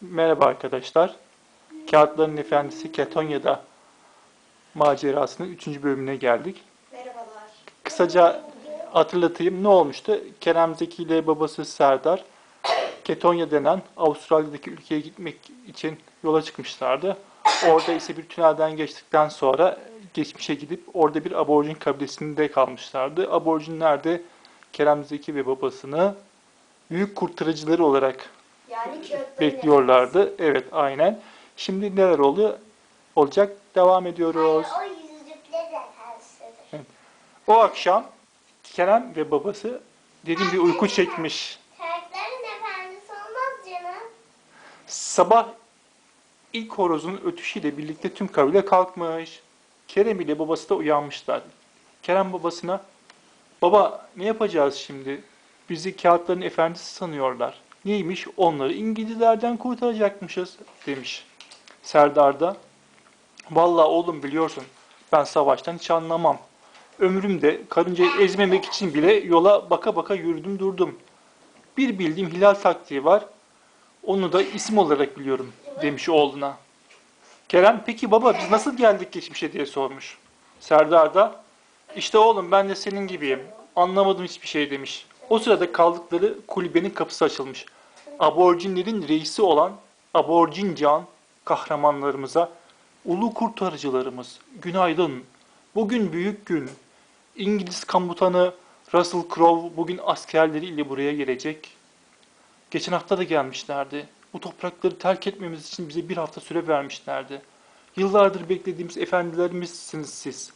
Merhaba arkadaşlar. Kağıtların Efendisi Ketonya'da macerasının 3. bölümüne geldik. Merhabalar. Kısaca hatırlatayım ne olmuştu? Kerem Zeki ile babası Serdar Ketonya denen Avustralya'daki ülkeye gitmek için yola çıkmışlardı. Orada ise bir tünelden geçtikten sonra geçmişe gidip orada bir aborjin kabilesinde kalmışlardı. Aborjinler de Kerem Zeki ve babasını büyük kurtarıcıları olarak Yani bekliyorlardı. Evet, aynen. Şimdi neler oldu? Olacak. Devam ediyoruz. Hayır, o yüzüklerin efendisidir. O akşam Kerem ve babası derin bir uyku çekmiş. Kağıtların efendisi olmaz canım. Sabah ilk horozun ötüşüyle birlikte tüm kabile kalkmış. Kerem ile babası da uyanmışlar. Kerem babasına, baba ne yapacağız şimdi? Bizi kağıtların efendisi sanıyorlar. Neymiş? Onları İngilizlerden kurtaracakmışız demiş. Serdar da, vallahi oğlum biliyorsun ben savaştan hiç anlamam. Ömrümde karıncayı ezmemek için bile yola baka baka yürüdüm durdum. Bir bildiğim hilal taktiği var. Onu da isim olarak biliyorum demiş oğluna. Kerem peki baba biz nasıl geldik geçmişe diye sormuş. Serdar da işte oğlum ben de senin gibiyim. Anlamadım hiçbir şey demiş. O sırada kaldıkları kulübenin kapısı açılmış. Aborjinlerin reisi olan Aborjin Can kahramanlarımıza ulu kurtarıcılarımız günaydın. Bugün büyük gün. İngiliz komutanı Russell Crowe bugün askerleriyle buraya gelecek. Geçen hafta da gelmişlerdi. Bu toprakları terk etmemiz için bize bir hafta süre vermişlerdi. Yıllardır beklediğimiz efendilerimizsiniz siz.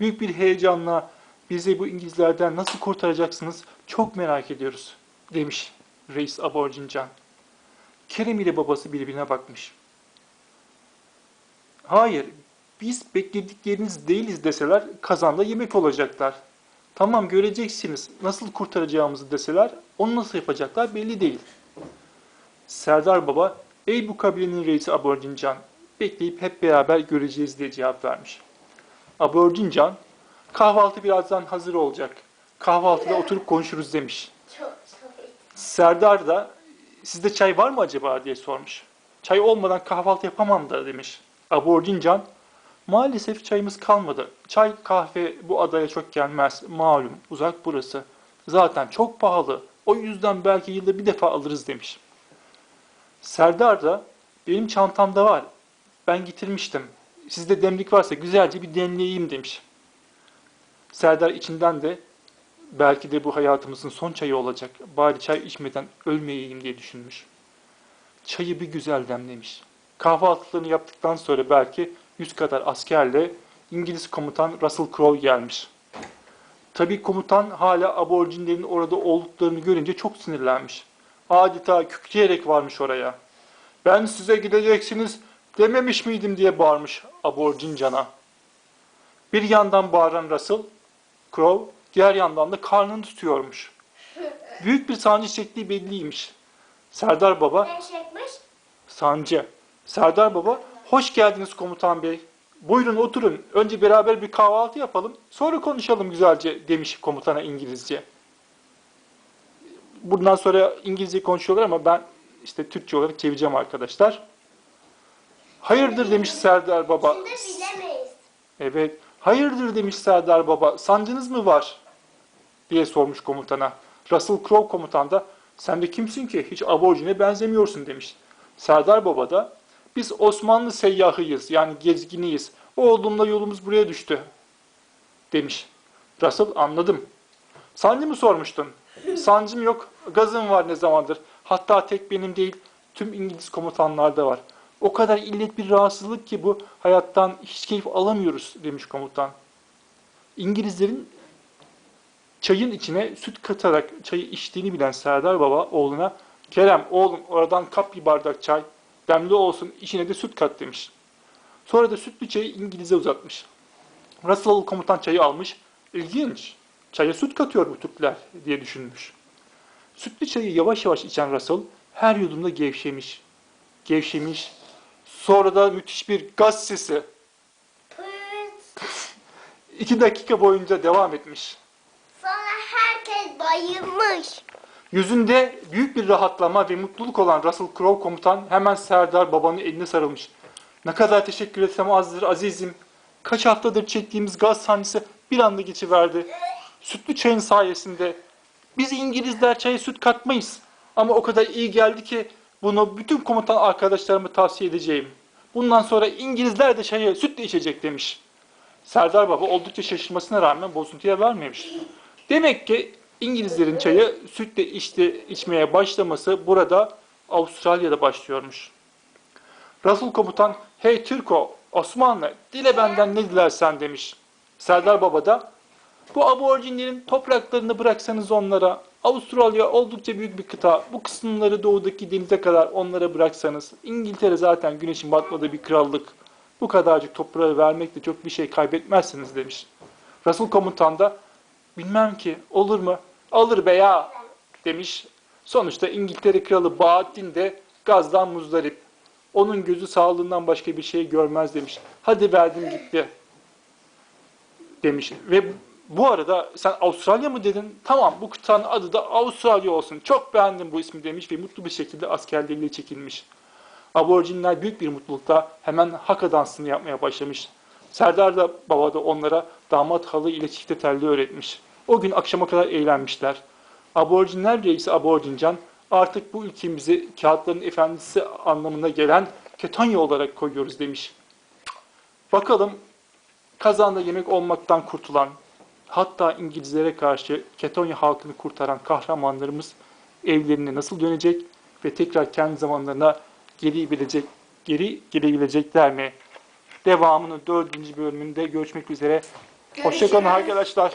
Büyük bir heyecanla bizi bu İngilizlerden nasıl kurtaracaksınız çok merak ediyoruz demiş Reis Aborjincan. Kerem ile babası birbirine bakmış. Hayır, biz bekledikleriniz değiliz deseler kazanda yemek olacaklar. Tamam göreceksiniz nasıl kurtaracağımızı deseler onu nasıl yapacaklar belli değil. Serdar Baba, ey bu kabilenin reisi Aborjincan, bekleyip hep beraber göreceğiz diye cevap vermiş. Aborjincan, kahvaltı birazdan hazır olacak. Kahvaltıda oturup konuşuruz demiş. Serdar da, sizde çay var mı acaba diye sormuş. Çay olmadan kahvaltı yapamam da demiş. Aborjincan, maalesef çayımız kalmadı. Çay, kahve bu adaya çok gelmez. Malum, uzak burası. Zaten çok pahalı. O yüzden belki yılda bir defa alırız demiş. Serdar da benim çantamda var. Ben getirmiştim. Sizde demlik varsa güzelce bir demleyeyim demiş. Serdar içinden de belki de bu hayatımızın son çayı olacak. Bari çay içmeden ölmeyeyim diye düşünmüş. Çayı bir güzel demlemiş. Kahvaltılarını yaptıktan sonra belki yüz kadar askerle İngiliz komutan Russell Crowe gelmiş. Tabii komutan hala aborjinlerin orada olduklarını görünce çok sinirlenmiş. Adeta kükreyerek varmış oraya. Ben size gideceksiniz dememiş miydim diye bağırmış aborjin cana. Bir yandan bağıran Russell Crowe diğer yandan da karnını tutuyormuş. Büyük bir sancı çektiği belliymiş. Serdar Baba Ne çekmiş? Sancı. Serdar Baba, hoş geldiniz komutan bey. Buyurun oturun. Önce beraber bir kahvaltı yapalım. Sonra konuşalım güzelce demiş komutana İngilizce. Bundan sonra İngilizce konuşuyorlar ama ben işte Türkçe olarak çevireceğim arkadaşlar. Hayırdır demiş Serdar Baba. Evet. Hayırdır demiş Serdar Baba. Sancınız mı var? Diye sormuş komutana. Russell Crowe komutan da sen de kimsin ki hiç aborjine benzemiyorsun demiş. Serdar Baba da biz Osmanlı seyyahıyız yani gezginiyiz. Oğlumla yolumuz buraya düştü demiş. Russell anladım. Sancı mı sormuştun? Sancım yok. Gazım var ne zamandır. Hatta tek benim değil tüm İngiliz komutanlarda var. O kadar illet bir rahatsızlık ki bu hayattan hiç keyif alamıyoruz demiş komutan. İngilizlerin çayın içine süt katarak çayı içtiğini bilen Serdar Baba oğluna Kerem oğlum oradan kap bir bardak çay demli olsun içine de süt kat demiş. Sonra da sütlü çayı İngiliz'e uzatmış. Russell komutan çayı almış. İlginç. Çaya süt katıyor bu Türkler diye düşünmüş. Sütlü çayı yavaş yavaş içen Russell her yudumda gevşemiş. Gevşemiş. Sonra da müthiş bir gaz sesi. İki dakika boyunca devam etmiş. Bayılmış. Yüzünde büyük bir rahatlama ve mutluluk olan Russell Crowe komutan hemen Serdar babanın eline sarılmış. Ne kadar teşekkür etsem azdır azizim. Kaç haftadır çektiğimiz gaz sancısı bir anda geçiverdi. Sütlü çayın sayesinde. Biz İngilizler çaya süt katmayız. Ama o kadar iyi geldi ki bunu bütün komutan arkadaşlarıma tavsiye edeceğim. Bundan sonra İngilizler de çayı sütle içecek demiş. Serdar Baba oldukça şaşırmasına rağmen bozuntuya vermemiş. Demek ki İngilizlerin çayı sütle içti, içmeye başlaması burada Avustralya'da başlıyormuş. Russell komutan, hey Türko, Osmanlı, dile benden ne dilersen demiş. Serdar Baba da, bu aborjinlerin topraklarını bıraksanız onlara, Avustralya oldukça büyük bir kıta, bu kısımları doğudaki denize kadar onlara bıraksanız, İngiltere zaten güneşin batmadığı bir krallık, bu kadarcık toprağı vermekle çok bir şey kaybetmezsiniz demiş. Russell komutan da, bilmem ki, olur mu? Alır be ya, demiş. Sonuçta İngiltere kralı Bahattin de gazdan muzdarip. Onun gözü sağlığından başka bir şey görmez demiş. Hadi verdim gitti demiş. Ve bu arada sen Avustralya mı dedin? Tamam bu kıtanın adı da Avustralya olsun. Çok beğendim bu ismi demiş ve mutlu bir şekilde askerleriyle çekilmiş. Aborjinler büyük bir mutlulukla hemen haka dansını yapmaya başlamış. Serdar da baba da onlara damat halı ile çifte telli öğretmiş. O gün akşama kadar eğlenmişler. Aborjinler reisi Aborjincan artık bu ülkemizi kağıtların efendisi anlamına gelen Ketonya olarak koyuyoruz demiş. Bakalım kazanda yemek olmaktan kurtulan, hatta İngilizlere karşı Ketonya halkını kurtaran kahramanlarımız evlerine nasıl dönecek ve tekrar kendi zamanlarına geri bilecek, geri gelebilecekler mi? Devamını dördüncü bölümünde görüşmek üzere. Hoşçakalın arkadaşlar.